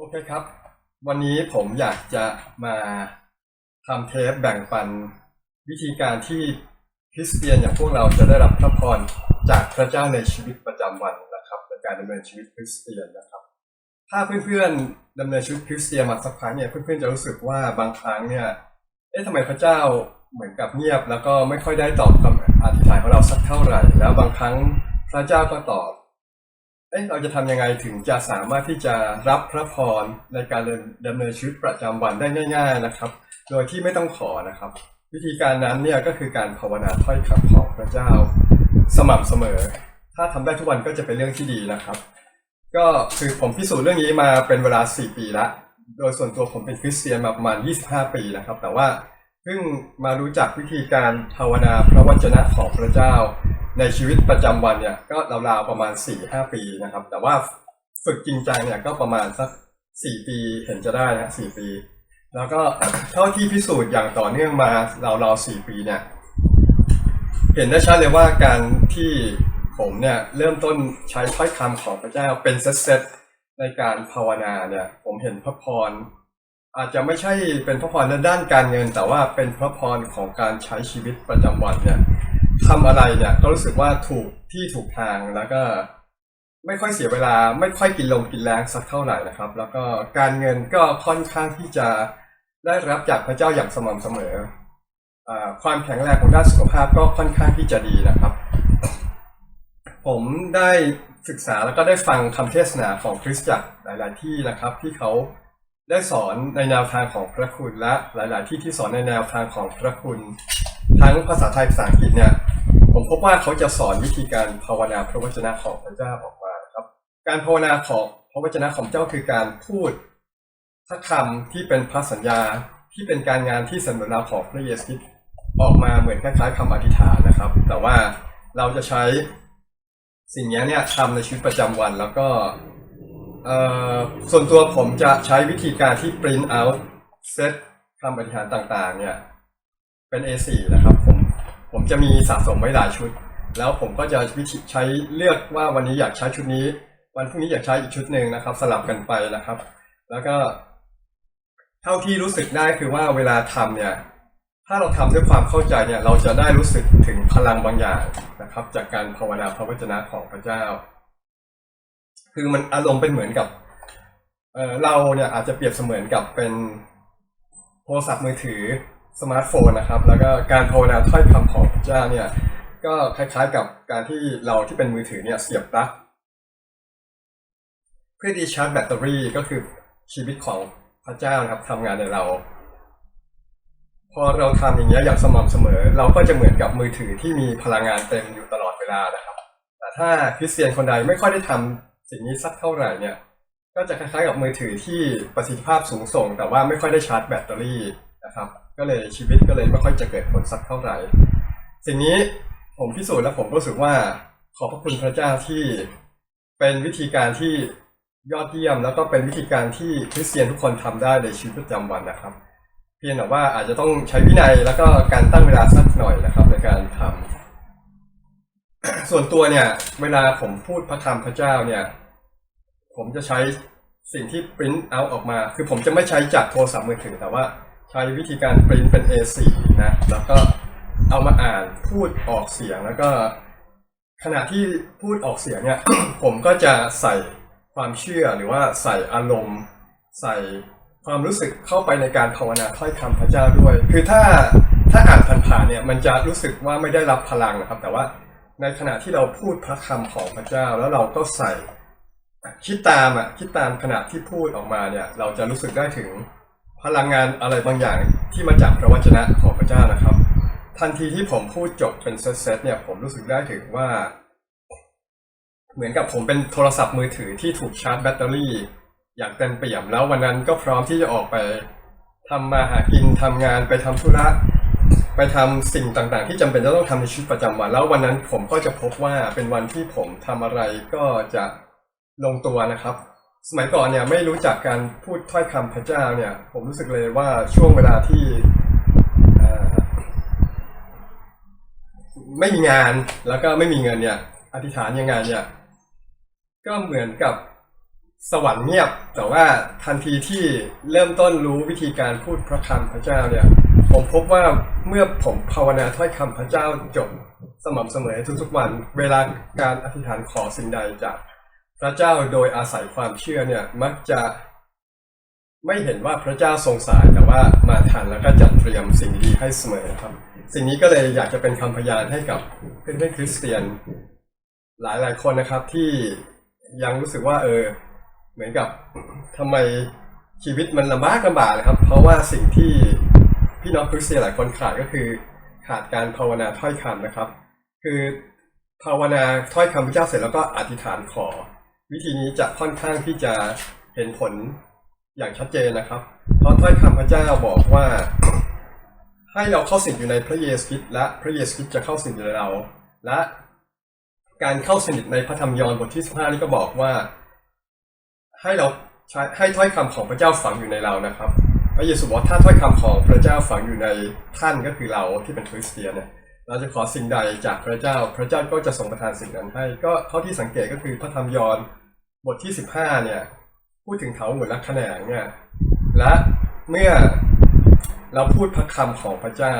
โอเคครับ วันนี้ผมอยากจะมาทำเทปแบ่งปันวิธีการที่คริสเตียนอย่างพวกเราจะได้รับพระพรจากพระเจ้าในชีวิตประจำวันนะครับในการดำเนินชีวิตคริสเตียนนะครับ ถ้าเพื่อนๆดำเนินชีวิตคริสเตียนมาสักพักเนี่ยเพื่อนๆจะรู้สึกว่าบางครั้งเนี่ยเอ๊ะทำไมพระเจ้าเหมือนกับเงียบ แล้วก็ไม่ค่อยได้ตอบคำอธิษฐานของเราสักเท่าไหร่ แล้วบางครั้งพระเจ้าก็ตอบ เอ๊ะเราจะทำยังไงถึงจะสามารถที่จะรับพระพรในการดำเนินชีวิตประจำวันได้ง่าย ๆนะครับ โดยที่ไม่ต้องขอนะครับ วิธีการนั้นเนี่ยก็คือการภาวนาถ้อยคำของพระเจ้าสม่ำเสมอ ถ้าทำได้ทุกวันก็จะเป็นเรื่องที่ดีนะครับ ก็คือผมพิสูจน์เรื่องนี้มาเป็นเวลา 4 ปีละ โดยส่วนตัวผมเป็นคริสเตียนมาประมาณ 25 ปีนะครับ แต่ว่าเพิ่งมารู้จักวิธีการภาวนาพระวจนะของพระเจ้า ในชีวิตประจำวันเนี่ยก็ราวๆประมาณ4-5ปีนะครับ แต่ว่าฝึกจริงจังเนี่ยก็ประมาณสัก4ปีเห็นจะได้นะ4ปี แล้วก็เท่าที่พิสูจน์อย่างต่อเนื่องมาราวๆ4ปีเนี่ย เห็นได้ชัดเลยว่าการที่ผมเนี่ยเริ่มต้นใช้ถ้อยคำของพระเจ้าเป็นเซตๆในการภาวนาเนี่ย ผมเห็นพระพรอาจจะไม่ใช่เป็นพระพรในด้านการเงิน แต่ว่าเป็นพระพรของการใช้ชีวิตประจำวันเนี่ย ทำอะไรเนี่ยก็รู้สึกว่าถูกที่ถูกทางแล้วก็ ไม่ค่อยเสียเวลา ไม่ค่อยกินลมกินแรงสักเท่าไหร่นะครับ แล้วก็การเงินก็ค่อนข้างที่จะได้รับจากพระเจ้าอย่างสม่ำเสมออความแข็งแรงของด้านสุขภาพก็ค่อนข้างที่จะดีนะครับ ผมได้ศึกษาแล้วก็ได้ฟังคำเทศนาของคริสตจักรหลาย ๆ ที่นะครับ ที่เขาได้สอนในแนวทางของพระคุณและหลาย ๆ ที่ที่สอนในแนวทางของพระคุณ ทั้งภาษาไทยภาษาอังกฤษเนี่ย ผมพบว่าเขาจะสอนวิธีการภาวนาพระวจนะของพระเจ้าออกมาครับ การภาวนาของพระวจนะของเจ้าคือการพูดพระคำที่เป็นพระสัญญาที่เป็นการงานที่สำเร็จแล้วของพระเยซูออกมาเหมือนคล้ายๆคำอธิษฐานนะครับ แต่ว่าเราจะใช้สิ่งนี้เนี่ยทำในชีวิตประจำวันแล้วก็ส่วนตัวผมจะใช้วิธีการที่ print out เซตคำอธิษฐานต่างๆ เนี่ย เป็น A4 นะครับผมผมจะมีสะสมไว้หลายชุด แล้วผมก็จะวิธีใช้เลือกว่าวันนี้อยากใช้ชุดนี้ วันพรุ่งนี้อยากใช้อีกชุดหนึ่งนะครับ สลับกันไปนะครับ แล้วก็ เท่าที่รู้สึกได้คือว่าเวลาทำเนี่ย ถ้าเราทำด้วยความเข้าใจเนี่ย เราจะได้รู้สึกถึงพลังบางอย่างนะครับ จากการภาวนาพระวจนะของพระเจ้า คือมันอารมณ์เป็นเหมือนกับเออเราเนี่ยอาจจะเปรียบเสมือนกับเป็นโทรศัพท์มือถือ สมาร์ทโฟนนะครับ แล้วก็การภาวนาถ้อยคำของพระเจ้าเนี่ย ก็คล้ายๆกับการที่เราที่เป็นมือถือเนี่ยเสียบปลั๊กเพื่อที่ชาร์จแบตเตอรี่ก็คือชีวิตของพระเจ้านะครับทำงานในเรา พอเราทำอย่างเงี้ยอย่างสม่ำเสมอ เราก็จะเหมือนกับมือถือที่มีพลังงานเต็มอยู่ตลอดเวลานะครับ แต่ถ้าคริสเตียนคนใดไม่ค่อยได้ทำสิ่งนี้สักเท่าไหร่เนี่ย ก็จะคล้ายๆกับมือถือที่ประสิทธิภาพสูงส่ง แต่ว่าไม่ค่อยได้ชาร์จแบตเตอรี่ นะครับ ก็เลยชีวิตก็เลยไม่ค่อยจะเกิดผลสักเท่าไหร่ สิ่งนี้ผมพิสูจน์แล้วผมก็รู้สึกว่าขอบพระคุณพระเจ้าที่เป็นวิธีการที่ยอดเยี่ยม แล้วก็เป็นวิธีการที่คริสเตียนทุกคนทำได้ในชีวิตประจำวันนะครับ เพียงแต่ว่าอาจจะต้องใช้วินัยแล้วก็การตั้งเวลาสักหน่อยนะครับ ในการทำส่วนตัวเนี่ย เวลาผมพูดพระคำพระเจ้าเนี่ย ผมจะใช้สิ่งที่ปริ้นเอาออกมา คือผมจะไม่ใช้จากโทรศัพท์มือถือแต่ว่า ใช้วิธีการปริ้นเป็น A4 นะแล้วก็เอามาอ่านพูดออกเสียงแล้วก็ ขณะที่พูดออกเสียงเนี่ย ผมก็จะใส่ความเชื่อหรือว่าใส่อารมณ์ ใส่ความรู้สึกเข้าไปในการภาวนาถ้อยคำพระเจ้าด้วย คือถ้าถ้าอ่านผ่านๆเนี่ยมันจะรู้สึกว่าไม่ได้รับพลังนะครับ แต่ว่าในขณะที่เราพูดพระคำของพระเจ้าแล้วเราก็ใส่คิดตามอะคิดตามขณะที่พูดออกมาเนี่ย เราจะรู้สึกได้ถึง พลังงานอะไรบางอย่างที่มาจากพระวจนะของพระเจ้านะครับ ทันทีที่ผมพูดจบเป็นเซตเนี่ยผมรู้สึกได้ถึงว่า เหมือนกับผมเป็นโทรศัพท์มือถือที่ถูกชาร์จแบตเตอรี่ อย่างเต็มเปี่ยมแล้ววันนั้นก็พร้อมที่จะออกไปทำมาหากินทำงานไปทำธุระ ไปทำสิ่งต่างๆ ที่จำเป็นจะต้องทำในชีวิตประจำวัน แล้ววันนั้นผมก็จะพบว่าเป็นวันที่ผมทำอะไรก็จะลงตัวนะครับ สมัยก่อนเนี่ยไม่รู้จักการพูดถ้อยคำพระเจ้าเนี่ย ผมรู้สึกเลยว่าช่วงเวลาที่ไม่มีงานแล้วก็ไม่มีเงินเนี่ย อธิษฐานยังไงเนี่ย ก็เหมือนกับสวรรค์เงียบ แต่ว่าทันทีที่เริ่มต้นรู้วิธีการพูดพระคำพระเจ้าเนี่ย ผมพบว่าเมื่อผมภาวนาถ้อยคำพระเจ้าจบสม่ำเสมอทุกๆวัน เวลาการอธิษฐานขอสิ่งใดจาก พระเจ้าโดยอาศัยความเชื่อเนี่ยมักจะไม่เห็นว่าพระเจ้าทรงสายแต่ว่ามาทันแล้วก็จัดเตรียมสิ่งดีให้เสมอครับ สิ่งนี้ก็เลยอยากจะเป็นคำพยานให้กับเพื่อนๆคริสเตียน หลายๆคนนะครับที่ยังรู้สึกว่าเออ เหมือนกับทำไมชีวิตมันลำบากลำบากนะครับ เพราะว่าสิ่งที่พี่น้องคริสเตียนหลายคนขาดก็คือขาดการภาวนาถ้อยคำนะครับ คือภาวนาถ้อยคำพระเจ้าเสร็จแล้วก็อธิษฐานขอ วิธีนี้จะค่อนข้างที่จะเห็นผลอย่างชัดเจนนะครับ เพราะถ้อยคำพระเจ้าบอกว่า ให้เราเข้าสิงอยู่ในพระเยซูคริสต์และพระเยซูคริสต์จะเข้าสิงอยู่ในเรา และการเข้าสนิทในพระธรรมยอห์นบทที่15นี่ก็บอกว่า ให้เราใช้ให้ถ้อยคำของพระเจ้าฝังอยู่ในเรานะครับ พระเยซูบอกถ้าถ้อยคำของพระเจ้าฝังอยู่ในท่านก็คือเราที่เป็นคริสเตียนเนี่ย เราจะขอสิ่งใดจากพระเจ้า พระเจ้าก็จะทรงประทานสิ่งนั้นให้ ก็เท่าที่สังเกตก็คือพระธรรมยอห์นบทที่15เนี่ย พูดถึงเถาหมุนและแขนงเนี่ยและเมื่อเราพูดพระคำของพระเจ้า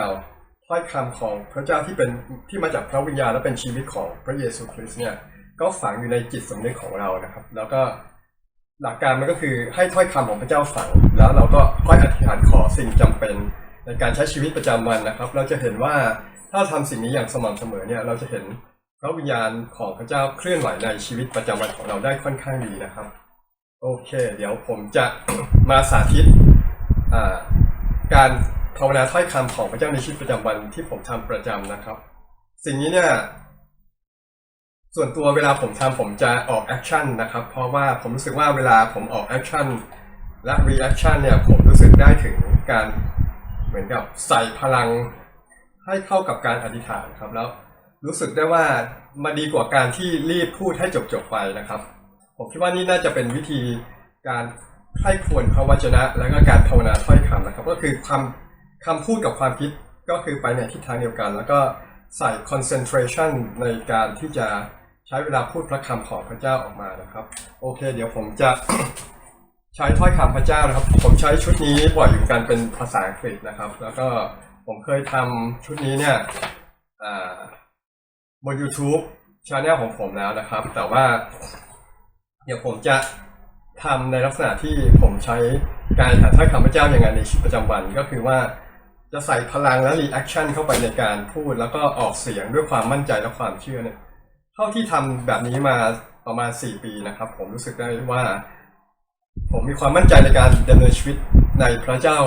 ถ้อยคำของพระเจ้าที่เป็นที่มาจากพระวิญญาณและเป็นชีวิตของพระเยซูคริสต์เนี่ยก็ฝังอยู่ในจิตสำนึกของเรานะครับ แล้วก็หลักการมันก็คือให้ถ้อยคำของพระเจ้าฝัง แล้วเราก็ค่อยอธิษฐานขอสิ่งจำเป็นในการใช้ชีวิตประจำวันนะครับ เราจะเห็นว่า ถ้าทำสิ่งนี้อย่างสม่ำเสมอเนี่ยเราจะเห็นพระวิญญาณของพระเจ้าเคลื่อนไหวในชีวิตประจำวันของเราได้ค่อนข้างดีนะครับ โอเค เดี๋ยวผมจะมาสาธิตการภาวนาถ้อยคำของพระเจ้าในชีวิตประจำวันที่ผมทำประจำนะครับ สิ่งนี้เนี่ยส่วนตัวเวลาผมทำผมจะออกแอคชั่นนะครับ เพราะว่าผมรู้สึกว่าเวลาผมออกแอคชั่นและรีแอคชั่นเนี่ยผมรู้สึกได้ถึงการเหมือนกับใส่พลัง ให้เข้ากับการอธิษฐานครับแล้วรู้สึกได้ว่ามันดีกว่าการที่รีบพูดให้จบๆไปนะครับ ผมคิดว่านี่น่าจะเป็นวิธีการใคร่ควรพระวจนะ แล้วก็การภาวนาถ้อยคำนะครับ ก็คือคำคำพูดกับความคิดก็คือไปในทิศทางเดียวกัน แล้วก็ใส่ concentration ในการที่จะใช้เวลาพูดพระคำของพระเจ้าออกมานะครับ โอเค เดี๋ยวผมจะใช้ถ้อยคำพระเจ้านะครับ ผมใช้ชุดนี้บ่อยอยู่กันเป็นภาษาอังกฤษนะครับ แล้วก็ ผมเคยทำชุดนี้เนี่ยบน YouTube ช anel ของผมแล้วนะครับ แต่ว่าเดี๋ยวผมจะทำในลักษณะที่ผมใช้การถ่ายทอดคำพระเจ้าอย่างไงในชีวิตประจำวันก็คือว่าจะใส่พลังและรีแอคชั่นเข้าไปในการพูดแล้วก็ออกเสียงด้วยความมั่นใจและความเชื่อเนี่ยเท่าที่ทำแบบนี้มาประมาณ 4 ปีนะครับ ผมรู้สึกได้ว่า ผมมีความมั่นใจในการดำเนินชีวิตในพระเจ้า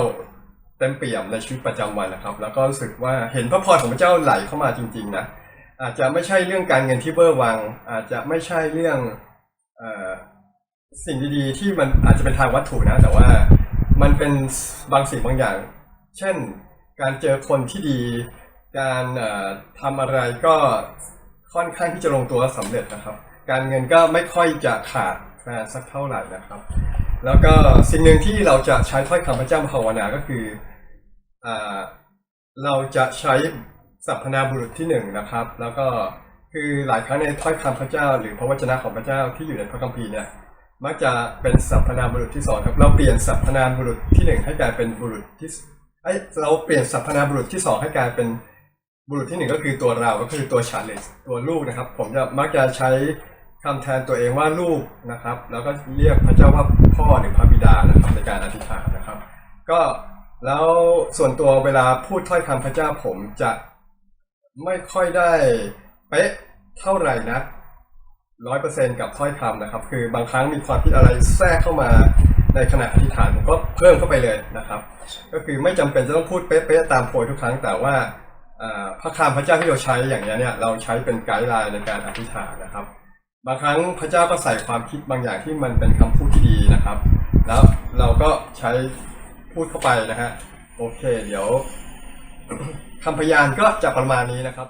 เต็มเปี่ยมในชีวิตประจำวันนะครับ แล้วก็รู้สึกว่าเห็นพระพรของพระเจ้าไหลเข้ามาจริงๆนะอาจจะไม่ใช่เรื่องการเงินที่เบอร์วัง อาจจะไม่ใช่เรื่องอสิ่งดีๆที่มันอาจจะเป็นทางวัตถุนะ แต่ว่ามันเป็นบางสิ่งบางอย่าง เช่นการเจอคนที่ดี การเอ่อทำอะไรก็ค่อนข้างที่จะลงตัวและสำเร็จนะครับ การเงินก็ไม่ค่อยจะขาดแคลนสักเท่าไหร่นะครับ แล้วก็สิ่งหนึ่งที่เราจะใช้ถ้อยคำพระเจ้าภาวนาก็คือ เราจะใช้สรรพนาบุรุษที่หนึ่งนะครับ แล้วก็คือหลายครั้งในถ้อยคำพระเจ้า หรือพระวจนะของพระเจ้าที่อยู่ในพระคัมภีร์เนี่ยมักจะเป็นสรรพนาบุรุษที่สองครับ เราเปลี่ยนสรรพนาบุรุษที่หนึ่งให้กลายเป็นบุรุษที่ไอเราเปลี่ยนสรรพนาบุรุษที่สองให้กลายเป็นบุรุษที่หนึ่งก็คือตัวเราก็คือตัวฉันหรือตัวลูกนะครับ ผมจะมักจะใช้คำแทนตัวเองว่าลูกนะครับ แล้วก็เรียกพระเจ้าว่าพ่อหรือพระบิดานะครับในการอธิษฐานนะครับ ก็ แล้วส่วนตัวเวลาพูดถ้อยคำพระเจ้าผมจะไม่ค่อยได้เป๊ะเท่าไหร่นะร้อยเปอร์เซ็นกับถ้อยคำนะครับ คือบางครั้งมีความคิดอะไรแทรกเข้ามาในขณะอธิษฐานผมก็เพิ่มเข้าไปเลยนะครับ ก็คือไม่จำเป็นจะต้องพูดเป๊ะๆตามโพยทุกครั้งแต่ว่าพระคำพระเจ้าที่เราใช้อย่างนี้เนี่ยเราใช้เป็นไกด์ไลน์ในการอธิษฐานนะครับ บางครั้งพระเจ้าก็ใส่ความคิดบางอย่างที่มันเป็นคำพูดที่ดีนะครับ แล้วเราก็ใช้ พูดเข้าไปนะฮะ โอเค เดี๋ยวคำพยานก็จะประมาณนี้นะครับ